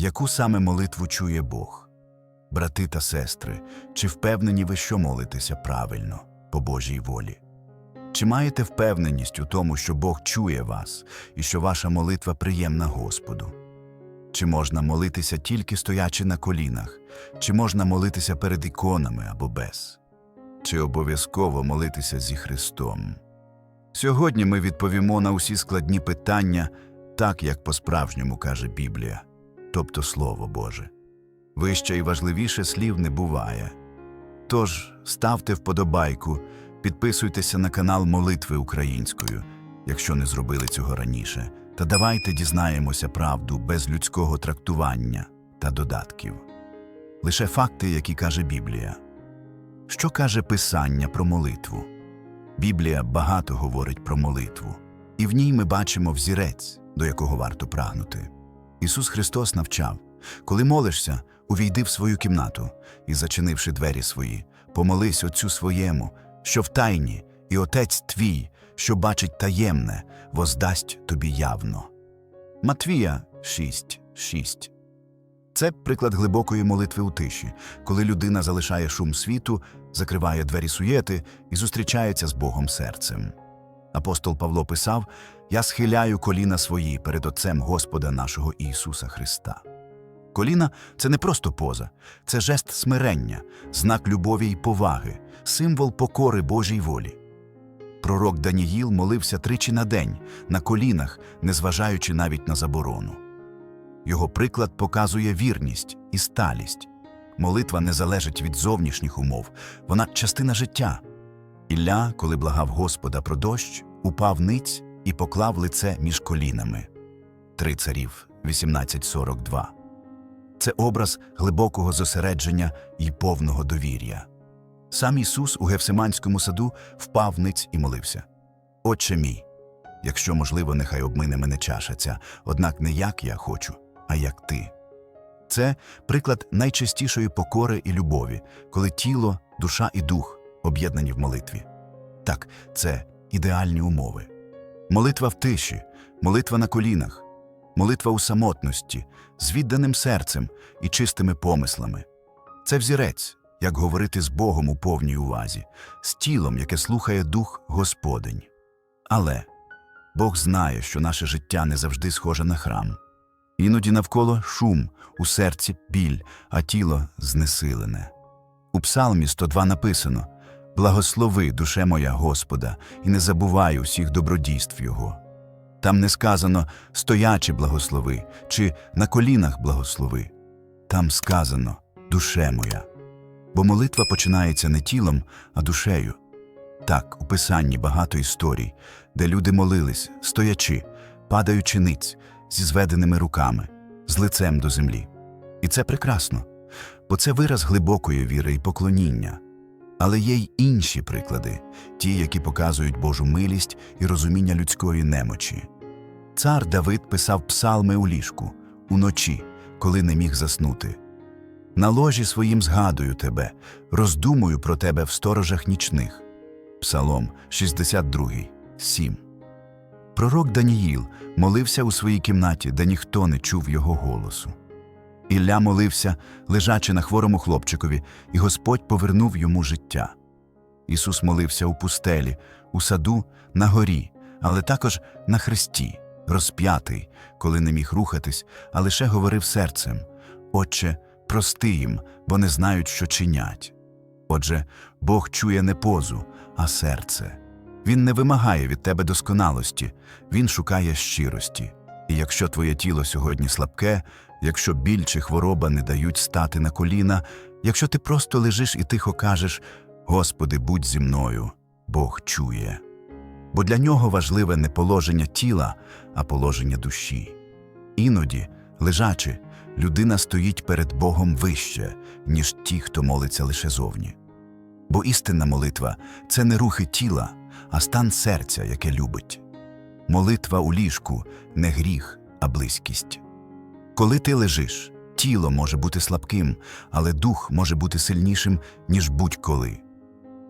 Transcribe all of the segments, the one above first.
Яку саме молитву чує Бог? Брати та сестри, чи впевнені ви, що молитеся правильно, по Божій волі? Чи маєте впевненість у тому, що Бог чує вас і що ваша молитва приємна Господу? Чи можна молитися тільки стоячи на колінах, чи можна молитися перед іконами або без? Чи обов'язково молитися зі Христом? Сьогодні ми відповімо на усі складні питання так, як по-справжньому каже Біблія, тобто Слово Боже. Вище і важливіше слів не буває. Тож ставте вподобайку, підписуйтеся на канал Молитви українською, якщо не зробили цього раніше, та давайте дізнаємося правду без людського трактування та додатків. Лише факти, які каже Біблія. Що каже Писання про молитву? Біблія багато говорить про молитву, і в ній ми бачимо взірець, до якого варто прагнути. Ісус Христос навчав коли молишся, увійди в свою кімнату і, зачинивши двері свої, помолись Отцю своєму, що в тайні, і Отець твій, що бачить таємне, воздасть тобі явно. Матвія 6, 6 Це приклад глибокої молитви у тиші, коли людина залишає шум світу, закриває двері суєти і зустрічається з Богом серцем. Апостол Павло писав: Я схиляю коліна свої перед Отцем Господа нашого Ісуса Христа. Коліна це не просто поза, це жест смирення, знак любові й поваги, символ покори Божій волі. Пророк Даніїл молився тричі на день, на колінах, незважаючи навіть на заборону. Його приклад показує вірність і сталість. Молитва не залежить від зовнішніх умов, вона частина життя. Ілля, коли благав Господа про дощ, упав ниць і поклав лице між колінами. Три царів 1842 це образ глибокого зосередження і повного довір'я. Сам Ісус у Гевсиманському саду впав ниць і молився: Отче мій, якщо можливо, нехай обмине мене чаша ця, однак не як я хочу, а як ти. Це приклад найчастішої покори і любові, коли тіло, душа і дух об'єднані в молитві. Так, це ідеальні умови. Молитва в тиші, молитва на колінах, молитва у самотності, з відданим серцем і чистими помислами. Це взірець, як говорити з Богом у повній увазі, з тілом, яке слухає Дух Господень. Але Бог знає, що наше життя не завжди схоже на храм. Іноді навколо шум, у серці біль, а тіло знесилене. У Псалмі 102 написано Благослови, душе моя Господа, і не забувай усіх добродійств Його. Там не сказано стоячи благослови чи на колінах благослови. Там сказано душе моя. Бо молитва починається не тілом, а душею. Так, у писанні багато історій, де люди молились, стоячи, падаючи ниць, зі зведеними руками, з лицем до землі. І це прекрасно, бо це вираз глибокої віри і поклоніння. Але є й інші приклади, ті, які показують Божу милість і розуміння людської немочі. Цар Давид писав псалми у ліжку, уночі, коли не міг заснути. На ложі своїм згадую тебе, роздумую про тебе в сторожах нічних. Псалом 62, 7. Пророк Даніїл молився у своїй кімнаті, де ніхто не чув його голосу. Ілля молився, лежачи на хворому хлопчикові, і Господь повернув йому життя. Ісус молився у пустелі, у саду, на горі, але також на хресті, розп'ятий, коли не міг рухатись, а лише говорив серцем Отче, прости їм, бо не знають, що чинять. Отже, Бог чує не позу, а серце. Він не вимагає від тебе досконалості, він шукає щирості. І якщо твоє тіло сьогодні слабке, якщо біль чи хвороба не дають стати на коліна, якщо ти просто лежиш і тихо кажеш Господи, будь зі мною, Бог чує. Бо для нього важливе не положення тіла, а положення душі. Іноді, лежачи, людина стоїть перед Богом вище, ніж ті, хто молиться лише зовні. Бо істинна молитва це не рухи тіла, а стан серця, яке любить. Молитва у ліжку не гріх, а близькість. Коли ти лежиш, тіло може бути слабким, але дух може бути сильнішим, ніж будь-коли.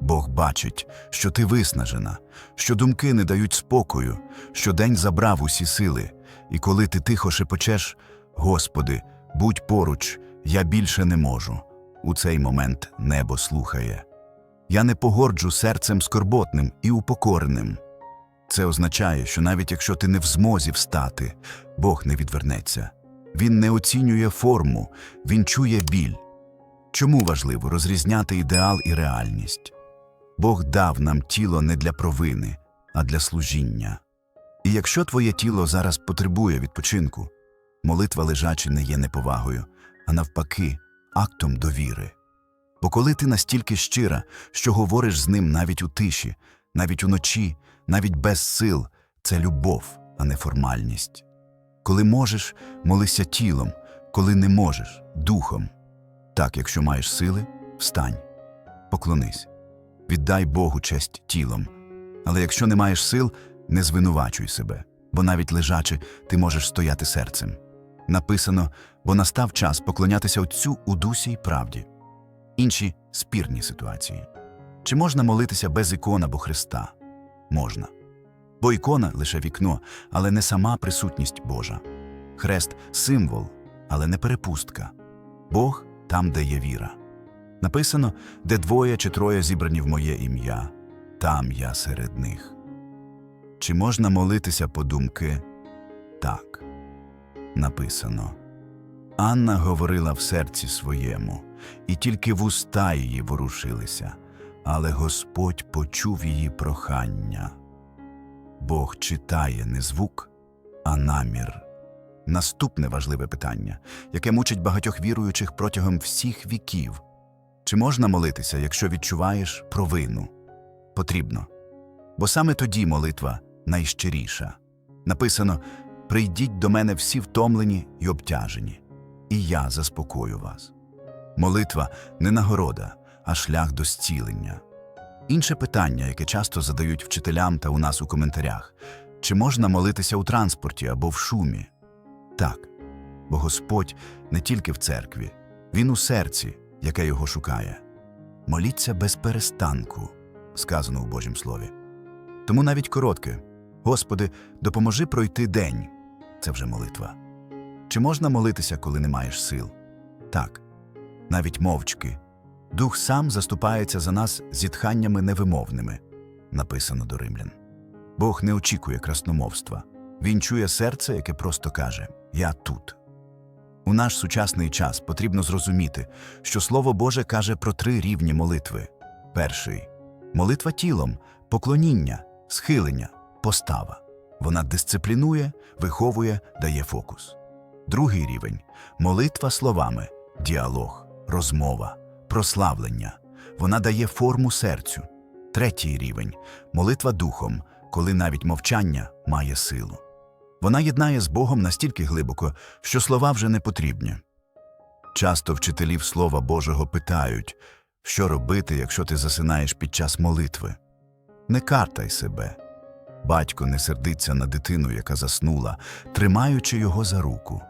Бог бачить, що ти виснажена, що думки не дають спокою, що день забрав усі сили, і коли ти тихо шепочеш Господи, Будь поруч, я більше не можу. У цей момент небо слухає. Я не погорджу серцем скорботним і упокореним. Це означає, що навіть якщо ти не в змозі встати, Бог не відвернеться. Він не оцінює форму, він чує біль. Чому важливо розрізняти ідеал і реальність? Бог дав нам тіло не для провини, а для служіння. І якщо твоє тіло зараз потребує відпочинку, молитва лежачи не є неповагою, а навпаки, актом довіри. Бо коли ти настільки щира, що говориш з ним навіть у тиші, навіть уночі, навіть без сил, це любов, а не формальність. Коли можеш, молися тілом, коли не можеш духом. Так, якщо маєш сили, встань, поклонись, віддай Богу честь тілом. Але якщо не маєш сил, не звинувачуй себе, бо навіть лежачи, ти можеш стояти серцем. Написано, бо настав час поклонятися Отцю у дусі й правді. Інші спірні ситуації. Чи можна молитися без ікон або Христа? Можна. Бо ікона лише вікно, але не сама присутність Божа. Хрест символ, але не перепустка. Бог там, де є віра. Написано, де двоє чи троє зібрані в моє ім'я, там я серед них. Чи можна молитися по думки? Так. Написано. Анна говорила в серці своєму, і тільки вуста її ворушилися, але Господь почув її прохання. Бог читає не звук, а намір. Наступне важливе питання, яке мучить багатьох віруючих протягом всіх віків. Чи можна молитися, якщо відчуваєш провину? Потрібно. Бо саме тоді молитва найщиріша. Написано Прийдіть до мене всі втомлені й обтяжені, і я заспокою вас. Молитва не нагорода, а шлях до зцілення. Інше питання, яке часто задають вчителям та у нас у коментарях чи можна молитися у транспорті або в шумі? Так, бо Господь не тільки в церкві, Він у серці, яке його шукає. Моліться без перестанку, сказано у Божім Слові. Тому навіть коротке Господи, допоможи пройти день це вже молитва. Чи можна молитися, коли не маєш сил? Так, навіть мовчки. Дух сам заступається за нас зітханнями невимовними, написано до римлян. Бог не очікує красномовства. Він чує серце, яке просто каже Я тут. У наш сучасний час потрібно зрозуміти, що Слово Боже каже про три рівні молитви. Перший молитва тілом, поклоніння, схилення, постава. Вона дисциплінує, виховує, дає фокус. Другий рівень молитва словами, діалог, розмова, прославлення. Вона дає форму серцю. Третій рівень молитва духом, коли навіть мовчання має силу. Вона єднає з Богом настільки глибоко, що слова вже не потрібні. Часто вчителів Слова Божого питають, що робити, якщо ти засинаєш під час молитви. Не картай себе. Батько не сердиться на дитину, яка заснула, тримаючи його за руку.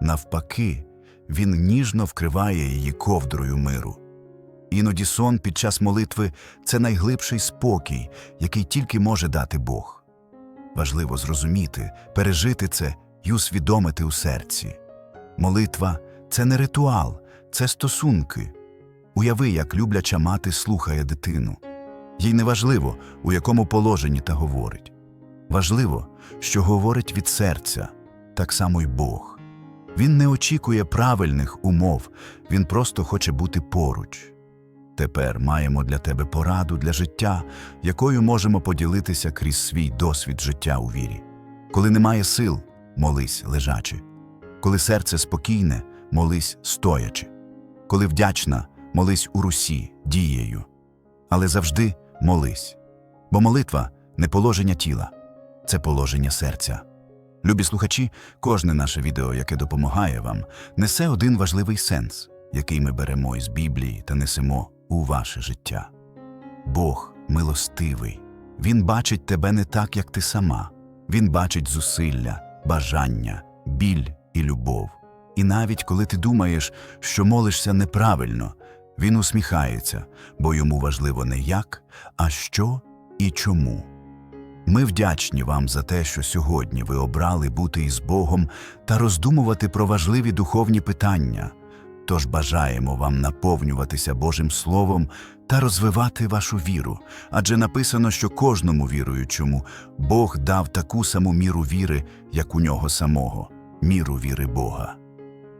Навпаки, він ніжно вкриває її ковдрою миру. Іноді сон під час молитви це найглибший спокій, який тільки може дати Бог. Важливо зрозуміти, пережити це і усвідомити у серці. Молитва це не ритуал, це стосунки. Уяви, як любляча мати слухає дитину. Їй не важливо, у якому положенні та говорить. Важливо, що говорить від серця, так само й Бог. Він не очікує правильних умов, він просто хоче бути поруч. Тепер маємо для тебе пораду для життя, якою можемо поділитися крізь свій досвід життя у вірі. Коли немає сил, молись лежачи. Коли серце спокійне, молись стоячи. Коли вдячна, молись у русі, дією. Але завжди молись. Бо молитва не положення тіла, це положення серця. Любі слухачі, кожне наше відео, яке допомагає вам, несе один важливий сенс, який ми беремо із Біблії та несемо у ваше життя. Бог милостивий. Він бачить тебе не так, як ти сама. Він бачить зусилля, бажання, біль і любов. І навіть коли ти думаєш, що молишся неправильно, він усміхається, бо йому важливо не як, а що і чому. Ми вдячні вам за те, що сьогодні ви обрали бути із Богом та роздумувати про важливі духовні питання. Тож бажаємо вам наповнюватися Божим Словом та розвивати вашу віру, адже написано, що кожному віруючому Бог дав таку саму міру віри, як у нього самого, міру віри Бога.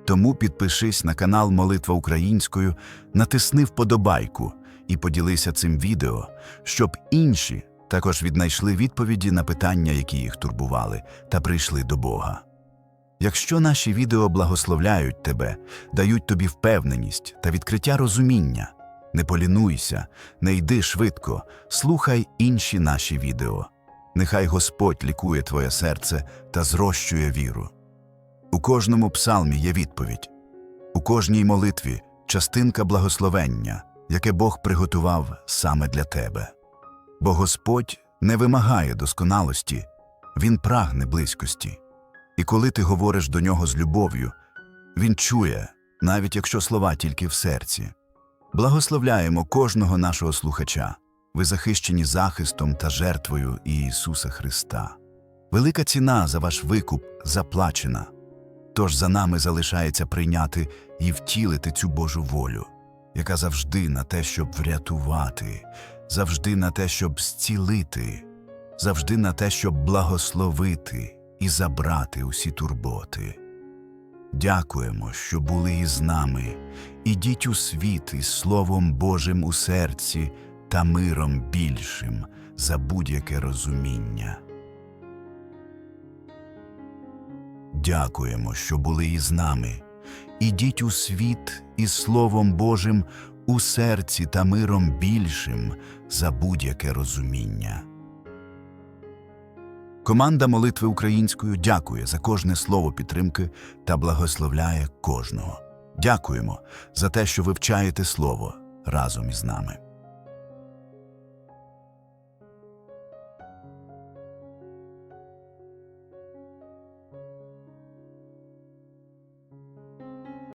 Тому підпишись на канал Молитва Українською, натисни вподобайку і поділися цим відео, щоб інші також віднайшли відповіді на питання, які їх турбували, та прийшли до Бога. Якщо наші відео благословляють тебе, дають тобі впевненість та відкриття розуміння, не полінуйся, не йди швидко, слухай інші наші відео. Нехай Господь лікує твоє серце та зрощує віру. У кожному псалмі є відповідь, у кожній молитві частинка благословення, яке Бог приготував саме для тебе. Бо Господь не вимагає досконалості, Він прагне близькості. І коли ти говориш до нього з любов'ю, він чує, навіть якщо слова тільки в серці. Благословляємо кожного нашого слухача. Ви захищені захистом та жертвою Ісуса Христа. Велика ціна за ваш викуп заплачена. Тож за нами залишається прийняти і втілити цю Божу волю, яка завжди на те, щоб врятувати, завжди на те, щоб зцілити, завжди на те, щоб благословити і забрати усі турботи. Дякуємо, що були із нами. Ідіть у світ із Словом Божим у серці та миром більшим за будь-яке розуміння. Дякуємо, що були із нами. Ідіть у світ із Словом Божим у серці та миром більшим за будь-яке розуміння. Команда молитви українською дякує за кожне слово підтримки та благословляє кожного. Дякуємо за те, що вивчаєте слово разом із нами.